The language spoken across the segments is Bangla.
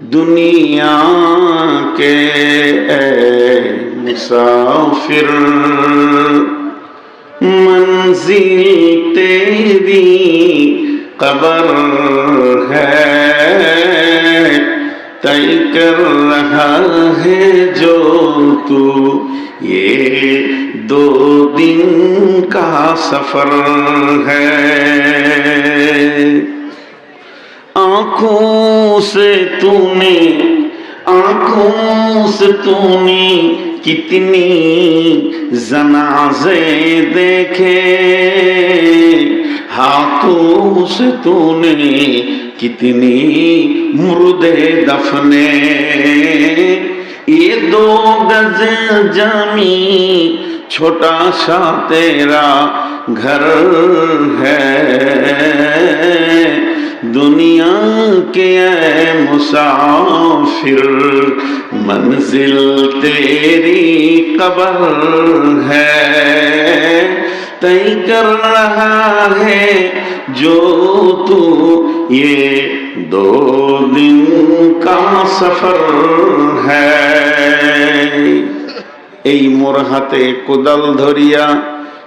दुनिया के मुसाफिर। मंजिल तेरी कबर है, तय कर रहा है जो तू ये दो दिन का सफ़र है। आंखों से तूने आंखों से तूने कितनी जनाजे देखे हाथों से तूने कितनी मुर्दे दफने ये दो गज जमी छोटा सा तेरा घर है दुनिया के ऐ मुसाफिर मंजिल तेरी कबर है तय कर रहा है जो तू ये दो दिन का सफर है এই মোর হাতে কোদাল ধরিয়া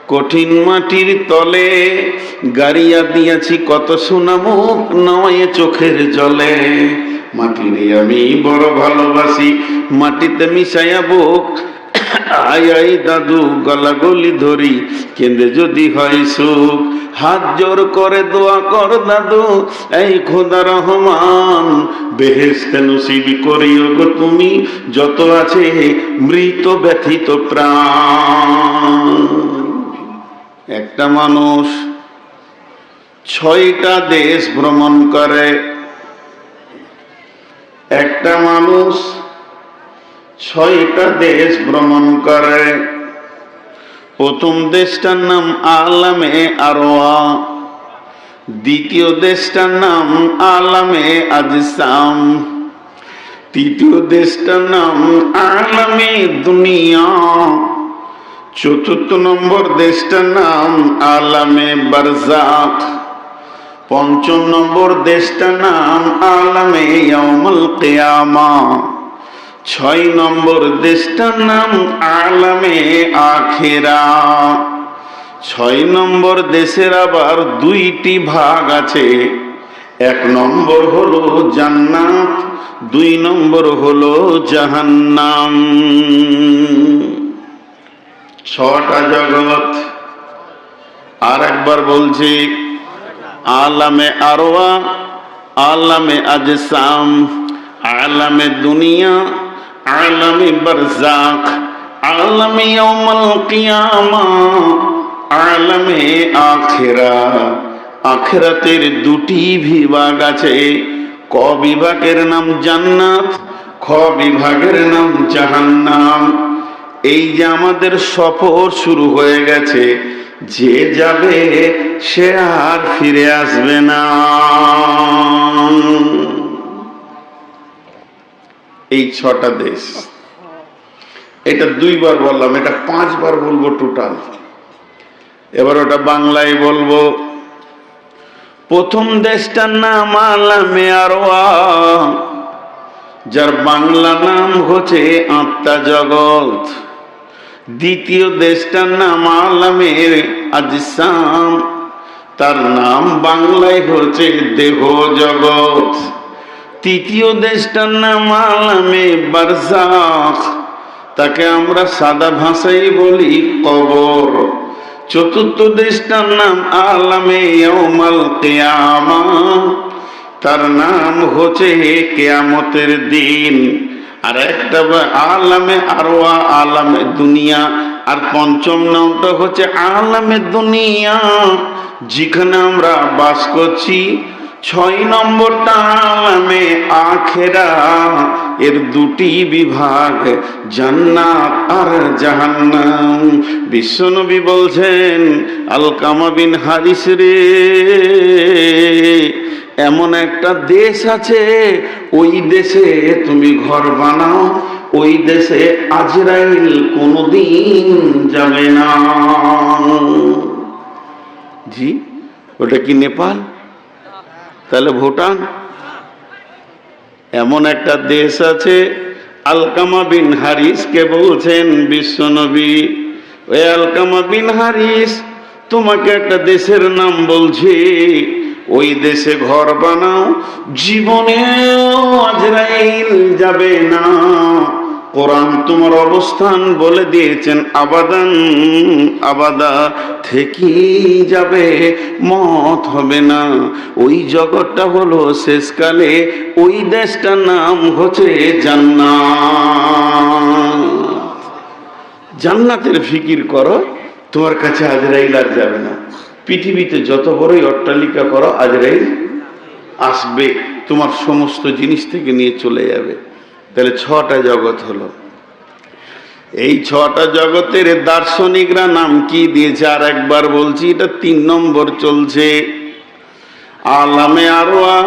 কঠিন মাটির তলে গাড়িয়া দিয়াছি কত সুনামুখ নয় চোখের জলে। মাটিরে আমি বড় ভালোবাসি, মাটিতে মিশাইয়া বুক। আই আই দাদু গলা গলি ধরি কেঁদে যদি হয় সুখ। হাত জোর করে দোয়া কর, দাদু, এই খোদা রহমান। বেহেস্তে নসিব করিও গো তুমি, যত আছে মৃত ব্যথিত প্রাণ। একটা মানুষ ছয়টা দেশ ভ্রমণ করে। একটা মানুষ ছয়টা দেশ ভ্রমণ করে। প্রথম দেশটার নাম আলামে আরোয়া দ্বিতীয় দেশটার নাম আলামে আজিসাম। তৃতীয় দেশটার নাম আলামে দুনিয়া। চতুর্থ নম্বর দেশটার নাম আলামে বারজাক পঞ্চম নম্বর দেশটার নাম আলামে ইয়াউমুল কিয়ামা। ছয় নম্বর দেশটার নাম আলামে আখেরা। ছয় নম্বর দেশের আবার দুইটি ভাগ আছে। এক নম্বর হলো জান্নাত, দুই নম্বর হলো জাহান্নাম। ছটা জগৎ আর একবার বলছি, আলামে আরোয়া আলামে আজসাম, আলামে দুনিয়া, আলামে বরজাক আলামে ইয়াউমুল কিয়ামা, আলামে আখিরা। আখিরাতের দুটি বিভাগ আছে, ক বিভাগের নাম জান্নাত, খ বিভাগের নাম জাহান্নাম। এই যে আমাদের সফর শুরু হয়ে গেছে, যে যাবে সে আর ফিরে আসবে না। এই ছটা দেশ। এটা দুইবার বললাম, এটা পাঁচবার বলব টোটাল এবার ওটা বাংলায় বলব। প্রথম দেশটার নাম আলামে আরোয়া যার বাংলা নাম হচ্ছে আত্মা জগৎ। দ্বিতীয় দেশটার নাম আলামের আজিসাম। তার নাম বাংলায় হচ্ছে দেহ জগৎ। তৃতীয় দেশটার নাম আলামে বারজাখ। তাকে আমরা সাদা ভাষায় বলি কবর। চতুর্থ দেশটার নাম আলামে ইয়াউমাল কিয়ামা। তার নাম হচ্ছে কেয়ামতের দিন। আর একটা আলামে আরোয়া আলামে দুনিয়া। আর পঞ্চম নামটা হচ্ছে আলামে দুনিয়া, যেখানে আমরা বাস করছি। ছয় নম্বরটা আলামে আখেরা, এর দুটি বিভাগ, জান্নাত আর জাহান্নাম। বিশ্বনবী বলছেন, আলকামা বিন হারিস রে, এমন একটা দেশ আছে, ওই দেশে তুমি ঘর বানাও, ওই দেশে আজরাইল কোনোদিন যাবে না। জি, ওটা কি নেপাল? তাহলে ভুটান? এমন একটা দেশ আছে, আলকামা বিন হারিসকে বলছেন বিশ্বনবী, ওই আলকামা বিন হারিস, তোমাকে একটা দেশের নাম বলছি, ওই দেশে ঘর বানাও, জীবনেও আজরাইল যাবে না। কোরআন তোমার অবস্থান বলে দিয়েছেন, আবাদান, আবাদা থেকেই যাবে, মত হবে না। ওই জগৎটা হলো শেষকালে, ওই দেশটার নাম হচ্ছে জান্নাত। জান্নাতের ফিকির করো, তোমার কাছে আজরাইল আর যাবে না। পৃথিবীতে যত বড়ই অট্টালিকা করো, আজরাইল আসবে, তোমার সমস্ত জিনিস থেকে নিয়ে চলে যাবে। তাহলে ছটা জগৎ হলো। এই ছটা জগতের দার্শনিকরা নাম কি দিয়েছে? আর একবার বলছি, এটা তিন নম্বর চলছে। আলামে আরোয়া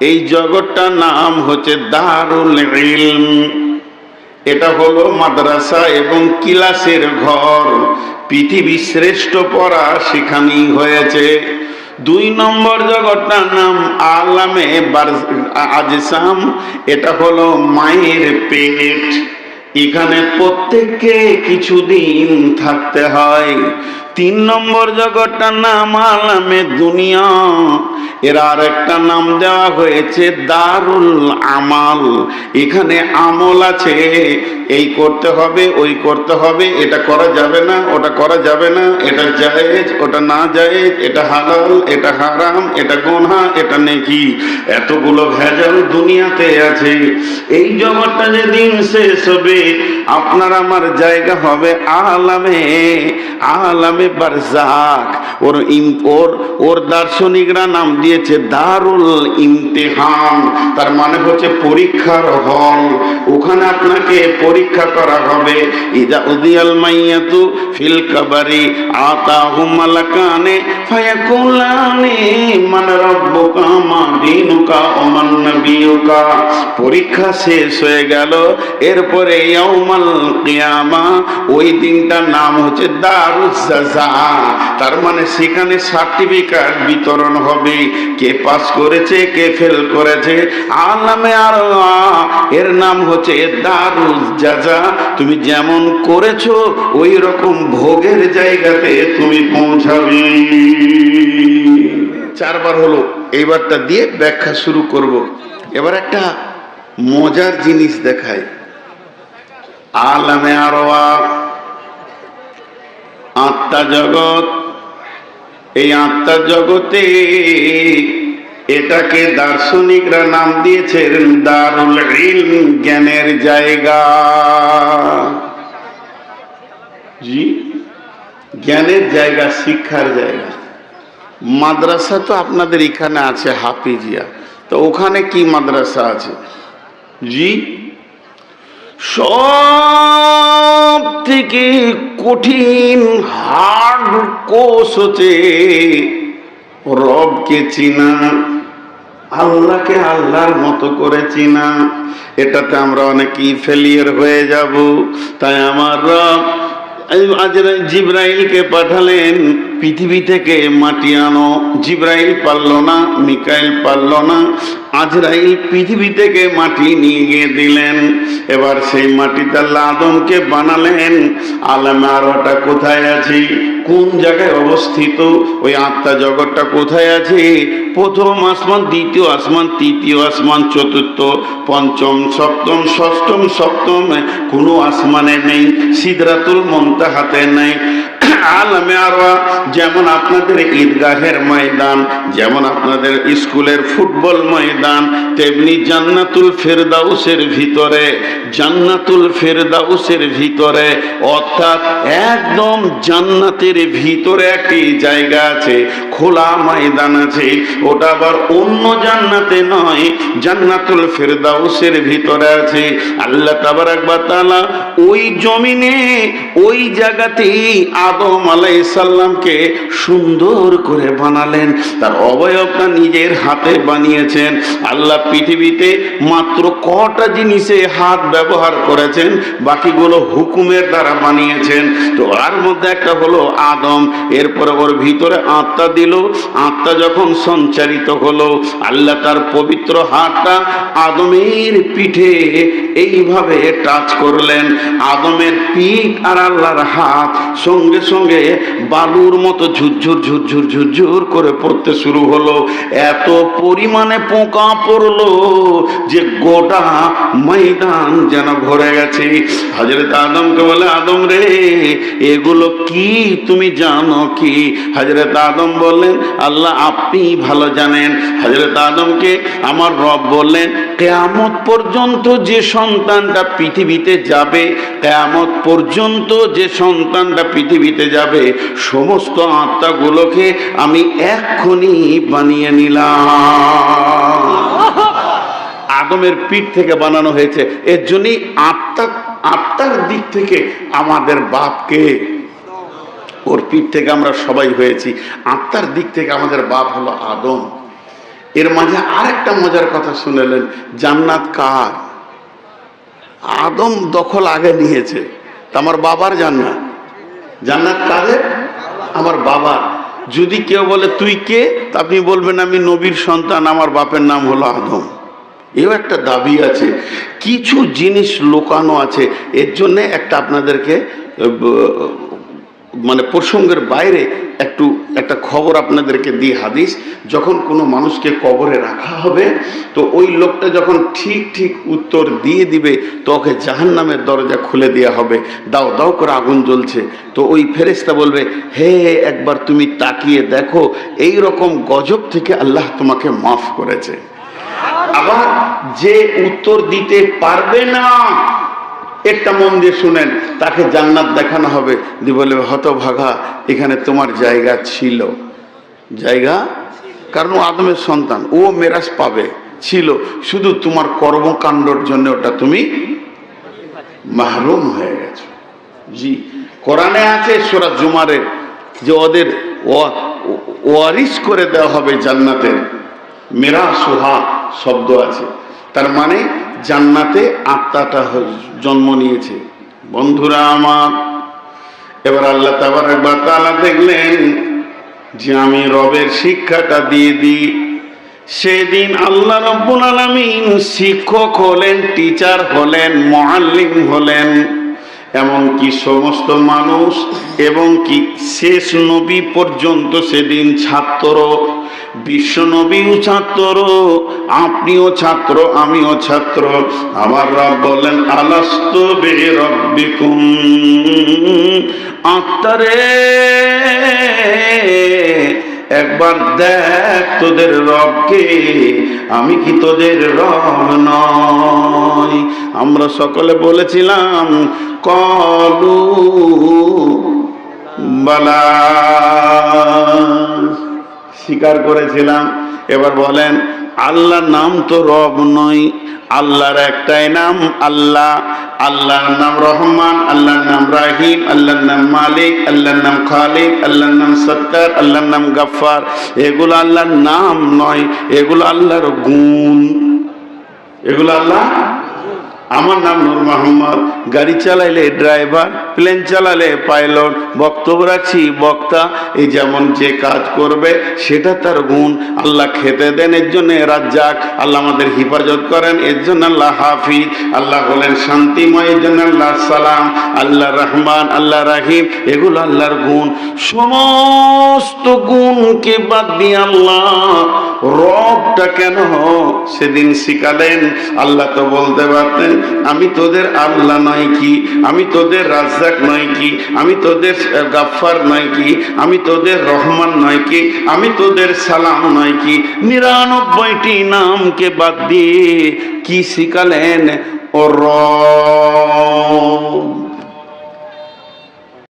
এই জগৎটার নাম হচ্ছে দারুল ইলম। এটা হলো মাদ্রাসা এবং কিলাসের ঘর। পৃথিবীর শ্রেষ্ঠ পড়া সেখানেই হয়েছে। দুই নম্বর জগৎটার নাম আলামে আজসাম। এটা হলো মায়ের পেট। এখানে প্রত্যেককে কিছুদিন থাকতে হয়। তিন নম্বর জগৎটার নাম আলামে দুনিয়া। এর আর একটা নাম দেওয়া হয়েছে দারুল আমাল। এখানে আমল আছে, এই করতে হবে, ওই করতে হবে, এটা করা যাবে না, ওটা করা যাবে না, এটা জায়েজ, ওটা না জায়েজ, এটা হালাল, এটা হারাম, এটা গোনা এটা নেকি। এতগুলো ভেজাল দুনিয়াতে আছে। এই জগৎটা যেদিন শেষ হবে, আপনার আমার জায়গা হবে আলামে আলামে বারজাক ওর ওর ওর দার্শনিকরা নাম দিয়েছে দারুল তার মানে হচ্ছে পরীক্ষার হল। ওখানে আপনাকে পরীক্ষা করা হবে। ইদা উদিয়াল মাইয়াতু ফিল কাবারি আতাহু মালাকানে ফায়াকুলানে মান রাব্বুকা মা নাবিয়ুকা। পরীক্ষা শেষ হয়ে গেল। এরপরে ইয়াউমাল কিয়ামা, ওই দিনটার নাম হচ্ছে দারুজ জাযা তার মানে সেখানে সার্টিফিকেট বিতরণ হবে। কে পাস করেছে, কে ফেল করেছে। আলামে আর এর নাম হচ্ছে দারুজ জাজা। তুমি যেমন করেছ ওই রকম ভোগের জায়গাতে তুমি পৌঁছাবে। চারবার হলো, এইবারটা দিয়ে ব্যাখ্যা শুরু করব। এবার একটা মজার জিনিস দেখায় আলামে আরোয়া আত্মা জগৎ। এই আত্মা জগতে এটাকে দার্শনিকরা নাম দিয়েছেন দারুল ইলম, জ্ঞানের জায়গা। জি? জ্ঞানের জায়গা, শিক্ষার জায়গা। মাদ্রাসা তো আপনাদের এখানে আছে হাফিজিয়া। তো ওখানে কি মাদ্রাসা আছে? জি? সব থেকে কঠিন হার্ড কোর্স হচ্ছে রবকে চিনা, আল্লাহকে আল্লাহর মতো করে চিনা। এটাতে আমরা অনেকেই ফেলিয়ার হয়ে যাব। তাই আমার রব জিব্রাইলকে পাঠালেন, পৃথিবী থেকে মাটি আনো। জিব্রাইল পারল না, মিকাইল পারল না। আজরাইল পৃথিবী থেকে মাটি নিয়ে গিয়ে দিলেন। এবার সেই মাটিতে আল্লাহ আদমকে বানালেন। আলামে আরোটা কোথায় আছে? কোন জায়গায় অবস্থিত? ওই আত্মা জগৎটা কোথায় আছে? প্রথম আসমান, দ্বিতীয় আসমান, তৃতীয় আসমান, চতুর্থ, পঞ্চম, সপ্তম, ষষ্ঠম, সপ্তম, কোনো আসমানে নেই। সিদরাতুল মন্তাহাতে নেই। আলমে আরোয়া যেমন আপনাদের ঈদগাহের ময়দান, যেমন আপনাদের স্কুলের ফুটবল ময়দান, তেমনি জান্নাতুল ফেরদাউসের ভিতরে, জান্নাতুল ফেরদাউসের ভিতরে, অর্থাৎ একদম জান্নাতের ভিতরে একটি জায়গা আছে, খোলা ময়দান আছে, ওটা আবার অন্য জান্নাতে নয়, জান্নাতুল ফেরদাউসের ভিতরে আছে। আল্লাহ তাবার একবার তালা ওই জমিনে, ওই জায়গাতেই আদম আদম আলাইসাল্লামকে সুন্দর করে বানালেন। তার অবয়বটা নিজের হাতে বানিয়েছেন। আল্লাহ পৃথিবীতে মাত্র কটা জিনিসে হাত ব্যবহার করেছেন, বাকিগুলো হুকুমের দ্বারা বানিয়েছেন। তো আর মধ্যে একটা হলো আদম, এরপরে ওর ভিতরে আত্মা দিল। আত্মা যখন সঞ্চারিত হলো, আল্লাহ তার পবিত্র হাতটা আদমের পিঠে এইভাবে টাচ করলেন। আদমের পিঠ আর আল্লাহর হাত সঙ্গে সঙ্গে বালুর মতো ঝুরঝুর ঝুরঝুর ঝুরঝুর করে পড়তে শুরু হলো। এত পরিমাণে পোকা পড়ল যে গোটা ময়দান যেন ভরে গেছে। হাজরত আদমকে বলে, আদম রে, এগুলো কি তুমি জানো কি? হাজরত আদম বললেন, আল্লাহ আপনি ভালো জানেন। হাজরত আদমকে আমার রব বললেন, কেয়ামত পর্যন্ত যে সন্তানটা পৃথিবীতে যাবে, কেয়ামত পর্যন্ত যে সন্তানটা পৃথিবীতে যাবে, সমস্ত আত্মাগুলোকে আমি এক্ষুনি বানিয়ে নিলাম। আদমের পিঠ থেকে বানানো হয়েছে। এর জন্যই আত্মা, আত্মার দিক থেকে আমাদের বাপকে, ওর পিঠ থেকে আমরা সবাই হয়েছি। আত্মার দিক থেকে আমাদের বাপ হলো আদম। এর মাঝে আরেকটা মজার কথা শুনেলেন, জান্নাত কার? আদম দখল আগে নিয়েছে আমার বাবার জান্নাত। জান্নাত কাদের? আমার বাবার। যদি কেউ বলে, তুই কে? আপনি বলবেন, আমি নবীর সন্তান, আমার বাপের নাম হলো আদম। এও একটা দাবি আছে। কিছু জিনিস লোকানো আছে। এর জন্যে একটা আপনাদেরকে মানে প্রসঙ্গের বাইরে একটু একটা খবর আপনাদেরকে দিই, হাদিস। যখন কোনো মানুষকে কবরে রাখা হবে, তো ওই লোকটা যখন ঠিক ঠিক উত্তর দিয়ে দিবে, তো ওকে জাহান নামের দরজা খুলে দেওয়া হবে। দাও দাও করে আগুন জ্বলছে। তো ওই ফেরেস্তা বলবে, হে, একবার তুমি তাকিয়ে দেখো, এই রকম গজব থেকে আল্লাহ তোমাকে মাফ করেছে। আবার যে উত্তর দিতে পারবে না একটা মন দিয়ে শুনেন, তাকে জান্নাত দেখানো হবে। দিয়ে বলে হতভাগা, এখানে তোমার জায়গা ছিল। জায়গা? কারণ ও আদমের সন্তান, ও মেরাজ পাবে, ছিল। শুধু তোমার কর্মকাণ্ডর জন্য ওটা তুমি মাহরুম হয়ে গেছো। জি, কোরআনে আছে সোরা জুমারের যে ওদের ওয়া- ওয়ারিস করে দেওয়া হবে জান্নাতের মেরা সোহা, শব্দ আছে। তার মানে জান্নাতে আত্মাটা জন্ম নিয়েছে। বন্ধুরা আমার, এবার আল্লাহ তাবার একবার তালা দেখলেন যে আমি রবের শিক্ষাটা দিয়ে দিই। সেদিন আল্লাহ রব্বুল আলমিন শিক্ষক হলেন, টিচার হলেন মহাল্লিম হলেন। এমনকি সমস্ত মানুষ এবং কি শেষ নবী পর্যন্ত সেদিন ছাত্র? বিশ্ব নবীও ছাত্র, আপনিও ছাত্র, আমিও ছাত্র। আমার রব বললেন আলাস্ত বে রব্বিকুম আত্মারে, একবার দেখ তোদের রবকে, আমি কি তোদের রব নয় আমরা সকলে বলেছিলাম বালা। স্বীকার করেছিলাম। এবার বলেন আল্লাহ নাম তো রব নয়, আল্লাহর একটাই নাম আল্লাহ। আল্লাহর নাম রহমান, আল্লাহর নাম রাহিম, আল্লাহর নাম মালিক, আল্লাহর নাম খালিক, আল্লাহর নাম সত্তার আল্লাহর নাম গাফফার। এগুলো আল্লাহর নাম নয়, এগুলো আল্লাহর গুণ। এগুলো আল্লাহ আমার নাম নূর মোহাম্মদ গাড়ি চালাইলে ড্রাইভার, প্লেন চালালে পাইলট। বক্তব্য রাখছি বক্তা, এই যেমন যে কাজ করবে, সেটা তার গুণ। আল্লাহ খেতে দেন, এর জন্য রাজ্জাক। আল্লাহ আমাদের হিফাজত করেন, এর জন্য আল্লাহ হাফিজ। আল্লাহ বলেন, শান্তিময়, এর জন্য আল্লাহ সালাম। আল্লাহ রহমান, আল্লাহ রাহিম, এগুলো আল্লাহর গুণ। সমস্ত গুণকে বাদ দিয়ে আল্লাহ রবটা কেন সেদিন শিখালেন? আল্লাহ তো বলতে পারতেন, আমি তোদের আল্লাহ নয় কি? আমি তোদের রাজ্জাক নয় কি? আমি তোদের গাফফার নয় কি? আমি তোদের রহমান নয় কি? আমি তোদের সালাম নয় কি? নিরানব্বইটি নামকে বাদ দিয়ে কি শিখালেন? ও রব।